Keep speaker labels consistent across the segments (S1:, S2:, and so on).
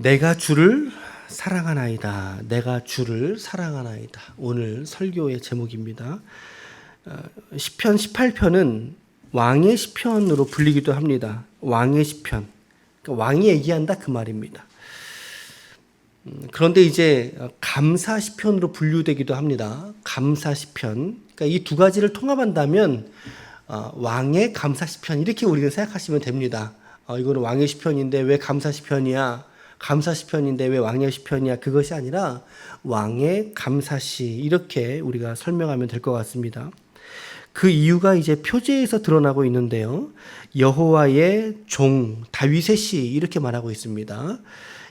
S1: 내가 주를 사랑하나이다. 내가 주를 사랑하나이다. 오늘 설교의 제목입니다. 어, 시편 18편은 왕의 시편으로 불리기도 합니다. 왕의 시편. 그러니까 왕이 얘기한다 그 말입니다. 음, 그런데 이제 감사 시편으로 분류되기도 합니다. 감사 시편. 그러니까 이 두 가지를 통합한다면 어, 왕의 감사 시편 이렇게 우리가 생각하시면 됩니다. 어, 이거는 왕의 시편인데 왜 감사 시편이야? 감사 시편인데 왜 왕의 시편이야? 그것이 아니라 왕의 감사시 이렇게 우리가 설명하면 될 것 같습니다. 그 이유가 이제 표제에서 드러나고 있는데요. 여호와의 종 다윗의 시 이렇게 말하고 있습니다.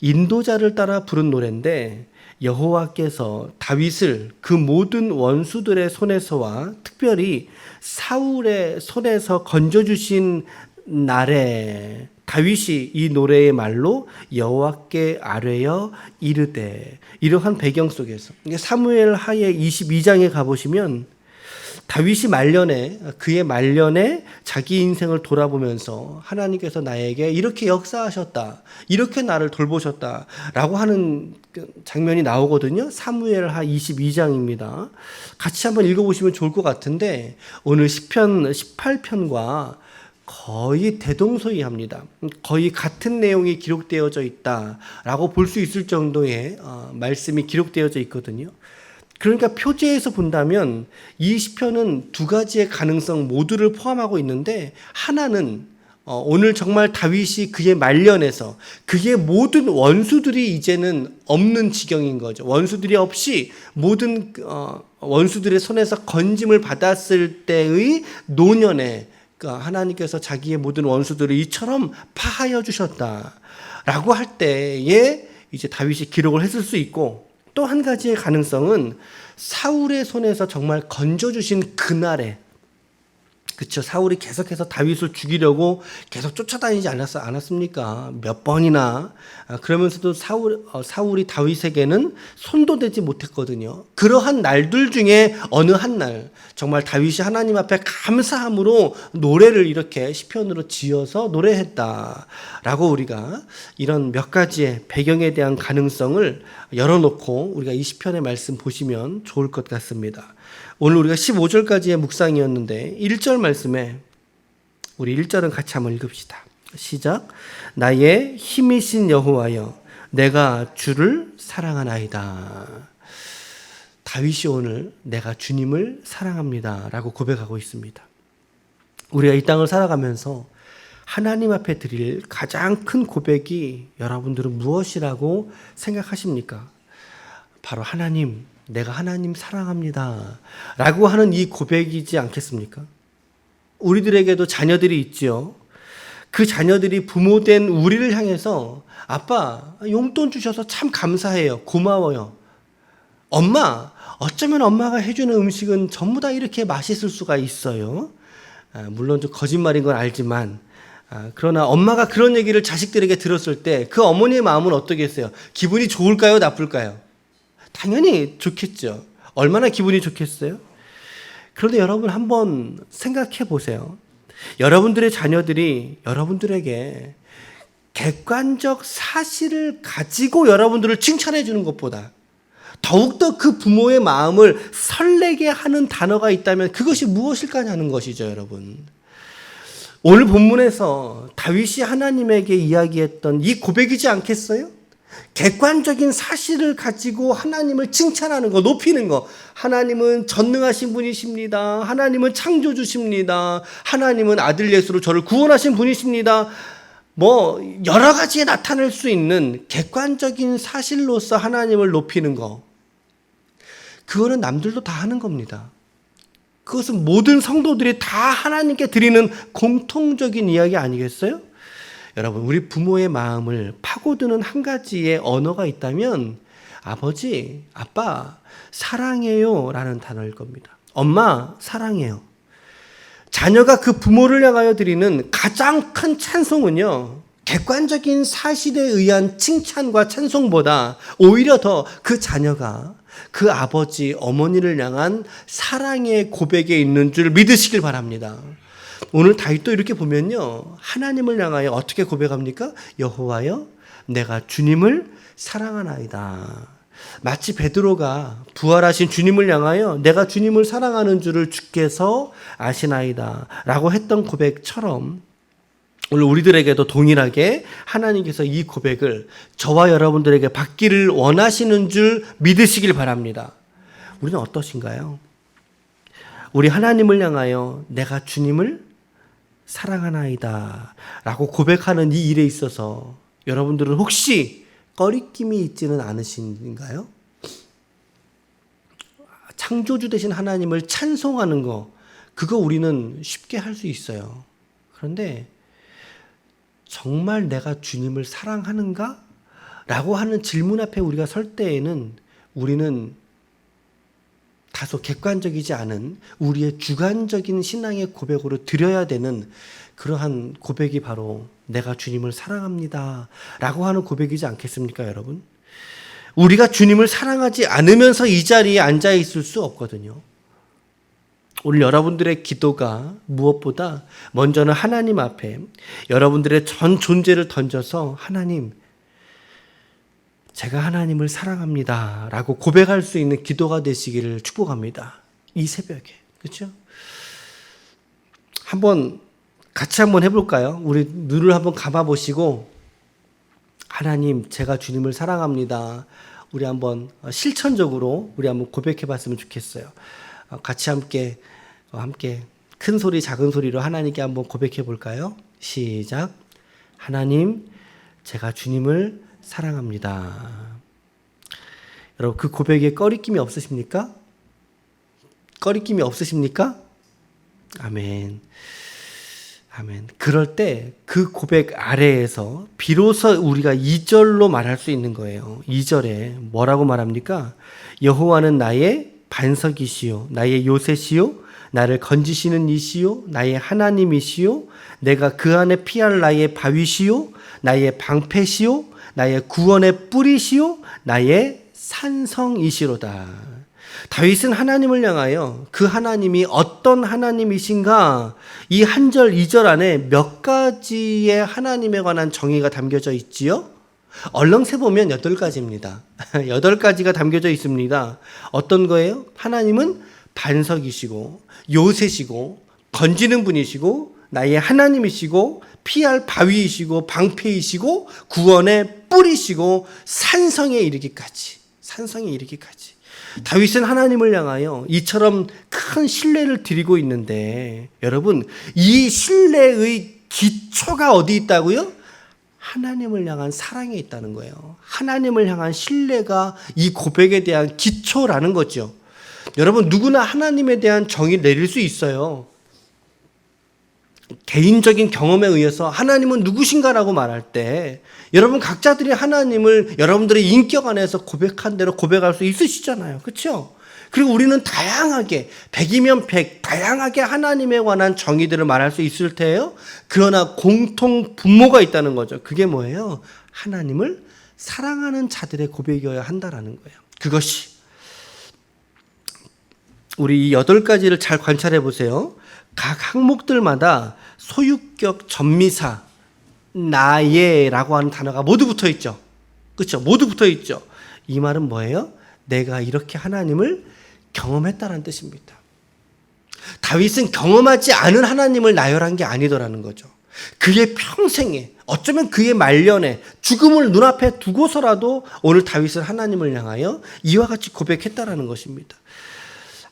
S1: 인도자를 따라 부른 노래인데 여호와께서 다윗을 그 모든 원수들의 손에서와 특별히 사울의 손에서 건져 주신 날에 다윗이 이 노래의 말로 여호와께 아뢰어 이르되 이러한 배경 속에서 사무엘 하에 22장에 가 보시면 다윗이 말년에 그의 말년에 자기 인생을 돌아보면서 하나님께서 나에게 이렇게 역사하셨다. 이렇게 나를 돌보셨다 라고 하는 그 장면이 나오거든요. 사무엘하 22장입니다. 같이 한번 읽어 보시면 좋을 것 같은데 오늘 시편 18편과 거의 대동소이합니다. 거의 같은 내용이 기록되어져 있다라고 볼 수 있을 정도의 어, 말씀이 기록되어져 있거든요. 그러니까 표제에서 본다면 이 시편은 두 가지의 가능성 모두를 포함하고 있는데 하나는 어, 오늘 정말 다윗이 그의 말년에서 그의 모든 원수들이 이제는 없는 지경인 거죠. 원수들이 없이 모든 어, 원수들의 손에서 건짐을 받았을 때의 노년에 그러니까 하나님께서 자기의 모든 원수들을 이처럼 파하여 주셨다라고 할 때에 이제 다윗이 기록을 했을 수 있고 또 한 가지의 가능성은 사울의 손에서 정말 건져 주신 그날에 그쵸 사울이 계속해서 다윗을 죽이려고 계속 쫓아다니지 않았, 않았습니까? 몇 번이나 아, 그러면서도 사울 어, 사울이 다윗에게는 손도 대지 못했거든요. 그러한 날들 중에 어느 한 날 정말 다윗이 하나님 앞에 감사함으로 노래를 이렇게 시편으로 지어서 노래했다라고 우리가 이런 몇 가지의 배경에 대한 가능성을 열어놓고 우리가 이 시편의 말씀 보시면 좋을 것 같습니다. 오늘 우리가 15절까지의 묵상이었는데 1절 말씀에 우리 1절은 같이 한번 읽읍시다. 시작. 나의 힘이신 여호와여 내가 주를 사랑하나이다. 다윗이 오늘 내가 주님을 사랑합니다라고 고백하고 있습니다. 우리가 이 땅을 살아가면서 하나님 앞에 드릴 가장 큰 고백이 여러분들은 무엇이라고 생각하십니까? 바로 하나님, 내가 하나님 사랑합니다. 라고 하는 이 고백이지 않겠습니까? 우리들에게도 자녀들이 있지요. 그 자녀들이 부모된 우리를 향해서 아빠, 용돈 주셔서 참 감사해요. 고마워요. 엄마, 어쩌면 엄마가 해주는 음식은 전부 다 이렇게 맛있을 수가 있어요. 아, 물론 좀 거짓말인 건 알지만, 아, 그러나 엄마가 그런 얘기를 자식들에게 들었을 때 그 어머니의 마음은 어떠겠어요? 기분이 좋을까요? 나쁠까요? 당연히 좋겠죠. 얼마나 기분이 좋겠어요? 그런데 여러분 한번 생각해 보세요. 여러분들의 자녀들이 여러분들에게 객관적 사실을 가지고 여러분들을 칭찬해 주는 것보다 더욱더 그 부모의 마음을 설레게 하는 단어가 있다면 그것이 무엇일까냐는 것이죠, 여러분. 오늘 본문에서 다윗이 하나님에게 이야기했던 이 고백이지 않겠어요? 객관적인 사실을 가지고 하나님을 칭찬하는 거, 높이는 거. 하나님은 전능하신 분이십니다. 하나님은 창조주십니다. 하나님은 아들 예수로 저를 구원하신 분이십니다. 뭐, 여러 가지에 나타낼 수 있는 객관적인 사실로서 하나님을 높이는 거. 그거는 남들도 다 하는 겁니다. 그것은 모든 성도들이 다 하나님께 드리는 공통적인 이야기 아니겠어요? 여러분, 우리 부모의 마음을 파고드는 한 가지의 언어가 있다면 아버지, 아빠, 사랑해요 라는 단어일 겁니다. 엄마, 사랑해요. 자녀가 그 부모를 향하여 드리는 가장 큰 찬송은요, 객관적인 사실에 의한 칭찬과 찬송보다 오히려 더 그 자녀가 그 아버지, 어머니를 향한 사랑의 고백에 있는 줄 믿으시길 바랍니다. 오늘 다윗도 이렇게 보면요. 하나님을 향하여 어떻게 고백합니까? 여호와여 내가 주님을 사랑하나이다. 마치 베드로가 부활하신 주님을 향하여 내가 주님을 사랑하는 줄을 주께서 아시나이다. 라고 했던 고백처럼 오늘 우리들에게도 동일하게 하나님께서 이 고백을 저와 여러분들에게 받기를 원하시는 줄 믿으시길 바랍니다. 우리는 어떠신가요? 우리 하나님을 향하여 내가 주님을 사랑하나이다. 라고 고백하는 이 일에 있어서 여러분들은 혹시 꺼리낌이 있지는 않으신가요? 창조주 되신 하나님을 찬송하는 거, 그거 우리는 쉽게 할 수 있어요. 그런데 정말 내가 주님을 사랑하는가? 라고 하는 질문 앞에 우리가 설 때에는 우리는 다소 객관적이지 않은 우리의 주관적인 신앙의 고백으로 드려야 되는 그러한 고백이 바로 내가 주님을 사랑합니다. 라고 하는 고백이지 않겠습니까, 여러분? 우리가 주님을 사랑하지 않으면서 이 자리에 앉아 있을 수 없거든요. 오늘 여러분들의 기도가 무엇보다 먼저는 하나님 앞에 여러분들의 전 존재를 던져서 하나님, 제가 하나님을 사랑합니다. 라고 고백할 수 있는 기도가 되시기를 축복합니다. 이 새벽에. 그렇죠? 한번 같이 한번 해볼까요? 우리 눈을 한번 감아 보시고 하나님, 제가 주님을 사랑합니다. 우리 한번 실천적으로 우리 한번 고백해 봤으면 좋겠어요. 어, 같이 함께, 어, 함께 큰 소리, 작은 소리로 하나님께 한번 고백해 볼까요? 시작. 하나님, 제가 주님을 사랑합니다. 여러분, 그 고백에 꺼리낌이 없으십니까? 꺼리낌이 없으십니까? 아멘. 아멘. 그럴 때 그 고백 아래에서 비로소 우리가 2절로 말할 수 있는 거예요. 2절에 뭐라고 말합니까? 여호와는 나의 반석이시요 나의 요새시요 나를 건지시는 이시요 나의 하나님이시요 내가 그 안에 피할 나의 바위시요 나의 방패시요 나의 구원의 뿌리시요 나의 산성이시로다. 다윗은 하나님을 향하여 그 하나님이 어떤 하나님이신가 이 한 절, 이 절 안에 몇 가지의 하나님에 관한 정의가 담겨져 있지요? 얼렁 세보면 여덟 가지입니다. 여덟 가지가 담겨져 있습니다. 어떤 거예요? 하나님은 반석이시고, 요새시고, 건지는 분이시고, 나의 하나님이시고, 피할 바위이시고, 방패이시고, 구원의 뿌리시고, 산성에 이르기까지. 산성에 이르기까지. 다윗은 하나님을 향하여 이처럼 큰 신뢰를 드리고 있는데 여러분 이 신뢰의 기초가 어디 있다고요? 하나님을 향한 사랑에 있다는 거예요. 하나님을 향한 신뢰가 이 고백에 대한 기초라는 거죠. 여러분 누구나 하나님에 대한 정의를 내릴 수 있어요. 개인적인 경험에 의해서 하나님은 누구신가라고 말할 때 여러분 각자들이 하나님을 여러분들의 인격 안에서 고백한 대로 고백할 수 있으시잖아요. 그렇죠? 그리고 우리는 다양하게 백이면 백 다양하게 하나님에 관한 정의들을 말할 수 있을 테예요. 그러나 공통 분모가 있다는 거죠. 그게 뭐예요? 하나님을 사랑하는 자들의 고백이어야 한다라는 거예요. 그것이 우리 이 여덟 가지를 잘 관찰해 보세요. 각 항목들마다 소유격 전미사 나의라고 하는 단어가 모두 붙어 있죠. 그렇죠? 모두 붙어 있죠. 이 말은 뭐예요? 내가 이렇게 하나님을 경험했다는 뜻입니다. 다윗은 경험하지 않은 하나님을 나열한 게 아니더라는 거죠. 그의 평생에 어쩌면 그의 말년에 죽음을 눈앞에 두고서라도 오늘 다윗은 하나님을 향하여 이와 같이 고백했다라는 것입니다.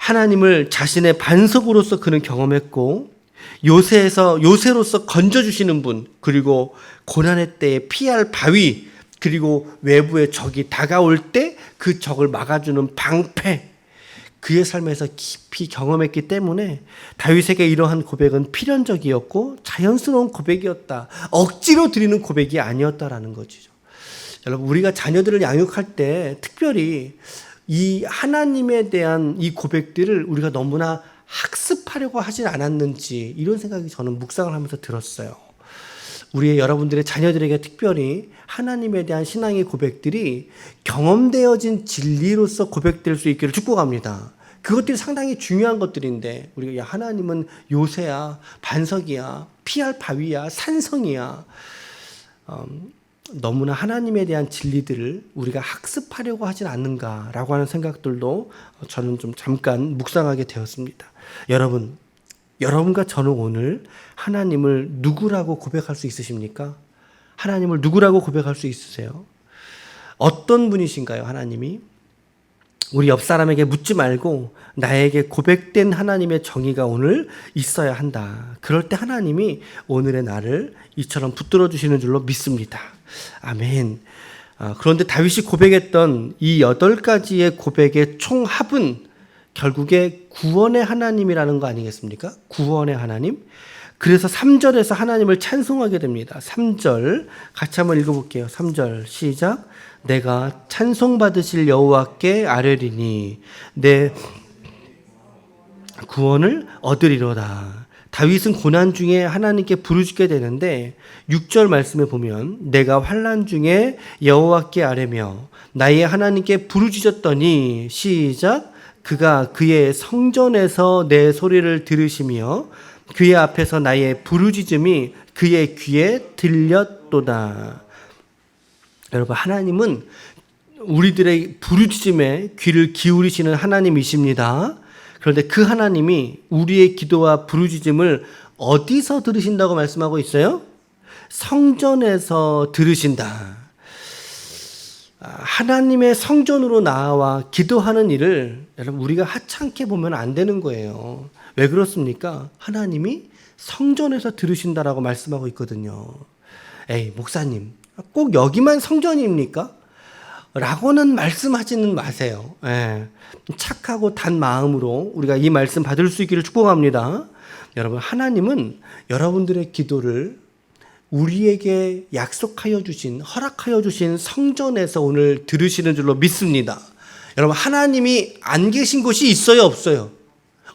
S1: 하나님을 자신의 반석으로서 그는 경험했고 요새에서 요새로서 건져 주시는 분 그리고 고난의 때에 피할 바위 그리고 외부의 적이 다가올 때 그 적을 막아주는 방패 그의 삶에서 깊이 경험했기 때문에 다윗에게 이러한 고백은 필연적이었고 자연스러운 고백이었다. 억지로 드리는 고백이 아니었다라는 거죠. 여러분 우리가 자녀들을 양육할 때 특별히 이 하나님에 대한 이 고백들을 우리가 너무나 학습하려고 하진 않았는지 이런 생각이 저는 묵상을 하면서 들었어요. 우리의 여러분들의 자녀들에게 특별히 하나님에 대한 신앙의 고백들이 경험되어진 진리로서 고백될 수 있기를 축복합니다. 그것들이 상당히 중요한 것들인데 우리가 야 하나님은 요새야 반석이야 피할 바위야 산성이야 음, 너무나 하나님에 대한 진리들을 우리가 학습하려고 하진 않는가라고 하는 생각들도 저는 좀 잠깐 묵상하게 되었습니다. 여러분, 여러분과 저는 오늘 하나님을 누구라고 고백할 수 있으십니까? 하나님을 누구라고 고백할 수 있으세요? 어떤 분이신가요, 하나님이? 우리 옆 사람에게 묻지 말고 나에게 고백된 하나님의 정의가 오늘 있어야 한다. 그럴 때 하나님이 오늘의 나를 이처럼 붙들어 주시는 줄로 믿습니다. 아멘. 아, 그런데 다윗이 고백했던 이 여덟 가지의 고백의 총합은 결국에 구원의 하나님이라는 거 아니겠습니까? 구원의 하나님. 그래서 3절에서 하나님을 찬송하게 됩니다. 3절 같이 한번 읽어볼게요. 3절 시작. 내가 찬송 받으실 여호와께 아뢰리니 내 구원을 얻으리로다. 다윗은 고난 중에 하나님께 부르짖게 되는데 6절 말씀에 보면 내가 환난 중에 여호와께 아뢰며 나의 하나님께 부르짖었더니 시작 그가 그의 성전에서 내 소리를 들으시며 그의 앞에서 나의 부르짖음이 그의 귀에 들렸도다. 여러분 하나님은 우리들의 부르짖음에 귀를 기울이시는 하나님이십니다. 그런데 그 하나님이 우리의 기도와 부르짖음을 어디서 들으신다고 말씀하고 있어요? 성전에서 들으신다. 아, 하나님의 성전으로 나와 기도하는 일을 여러분 우리가 하찮게 보면 안 되는 거예요. 왜 그렇습니까? 하나님이 성전에서 들으신다라고 말씀하고 있거든요. 에이, 목사님, 꼭 여기만 성전입니까? 라고는 말씀하지는 마세요. 예. 착하고 단 마음으로 우리가 이 말씀 받을 수 있기를 축복합니다. 여러분, 하나님은 여러분들의 기도를 우리에게 약속하여 주신, 허락하여 주신 성전에서 오늘 들으시는 줄로 믿습니다. 여러분, 하나님이 안 계신 곳이 있어요, 없어요?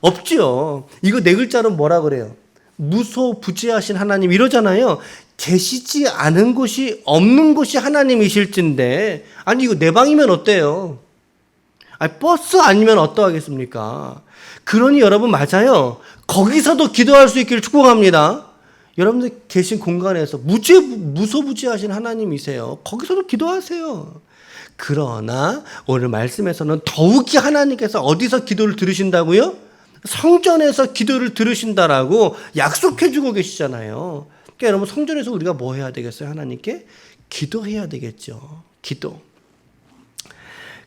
S1: 없죠. 이거 네 글자로 뭐라 그래요? 무소부지하신 하나님 이러잖아요. 계시지 않은 곳이 없는 곳이 하나님이실진데 아니 이거 내 방이면 어때요? 아니 버스 아니면 어떠하겠습니까? 그러니 여러분 맞아요. 거기서도 기도할 수 있기를 축복합니다. 여러분들 계신 공간에서 무죄 무소부지하신 하나님이세요. 거기서도 기도하세요. 그러나 오늘 말씀에서는 더욱이 하나님께서 어디서 기도를 들으신다고요? 성전에서 기도를 들으신다라고 약속해 주고 계시잖아요. 그러니까 여러분 성전에서 우리가 뭐 해야 되겠어요? 하나님께 기도해야 되겠죠. 기도.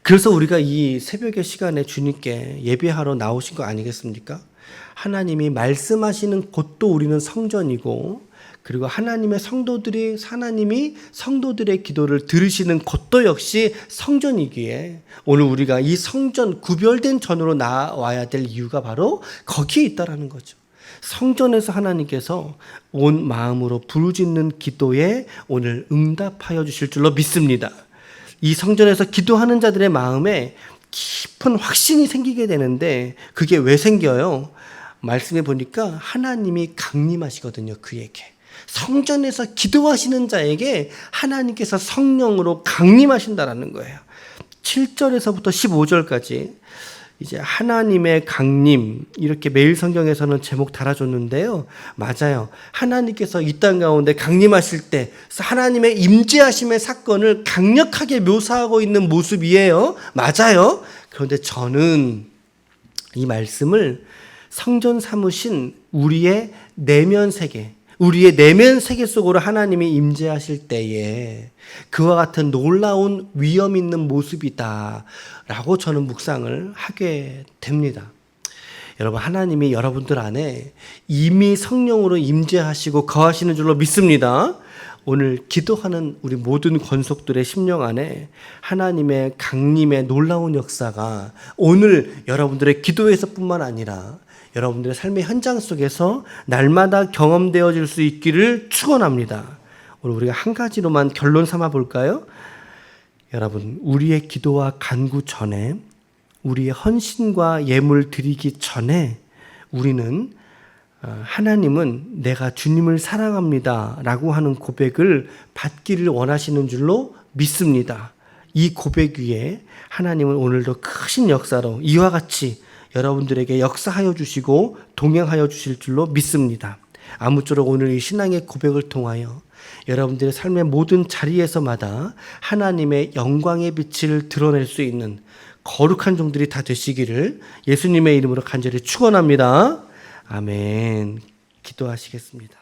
S1: 그래서 우리가 이 새벽의 시간에 주님께 예배하러 나오신 거 아니겠습니까? 하나님이 말씀하시는 곳도 우리는 성전이고 그리고 하나님의 성도들이 하나님이 성도들의 기도를 들으시는 곳도 역시 성전이기에 오늘 우리가 이 성전 구별된 전으로 나와야 될 이유가 바로 거기에 있다라는 거죠. 성전에서 하나님께서 온 마음으로 부르짖는 기도에 오늘 응답하여 주실 줄로 믿습니다. 이 성전에서 기도하는 자들의 마음에 깊은 확신이 생기게 되는데 그게 왜 생겨요? 말씀해 보니까 하나님이 강림하시거든요, 그에게. 성전에서 기도하시는 자에게 하나님께서 성령으로 강림하신다라는 거예요. 7절에서부터 15절까지 이제 하나님의 강림 이렇게 매일 성경에서는 제목 달아줬는데요. 맞아요. 하나님께서 이 땅 가운데 강림하실 때 하나님의 임재하심의 사건을 강력하게 묘사하고 있는 모습이에요. 맞아요. 그런데 저는 이 말씀을 성전 삼으신 우리의 내면 세계 우리의 내면 세계 속으로 하나님이 임재하실 때에 그와 같은 놀라운 위험 있는 모습이다. 라고 저는 묵상을 하게 됩니다. 여러분, 하나님이 여러분들 안에 이미 성령으로 임재하시고 거하시는 줄로 믿습니다. 오늘 기도하는 우리 모든 권속들의 심령 안에 하나님의 강림의 놀라운 역사가 오늘 여러분들의 기도에서뿐만 아니라 여러분들의 삶의 현장 속에서 날마다 경험되어질 수 있기를 축원합니다. 오늘 우리가 한 가지로만 결론 삼아 볼까요? 여러분, 우리의 기도와 간구 전에 우리의 헌신과 예물 드리기 전에 우리는 어, 하나님은 내가 주님을 사랑합니다. 라고 하는 고백을 받기를 원하시는 줄로 믿습니다. 이 고백 위에 하나님은 오늘도 크신 역사로 이와 같이 여러분들에게 역사하여 주시고 동행하여 주실 줄로 믿습니다. 아무쪼록 오늘 이 신앙의 고백을 통하여 여러분들의 삶의 모든 자리에서마다 하나님의 영광의 빛을 드러낼 수 있는 거룩한 종들이 다 되시기를 예수님의 이름으로 간절히 축원합니다. 아멘. 기도하시겠습니다.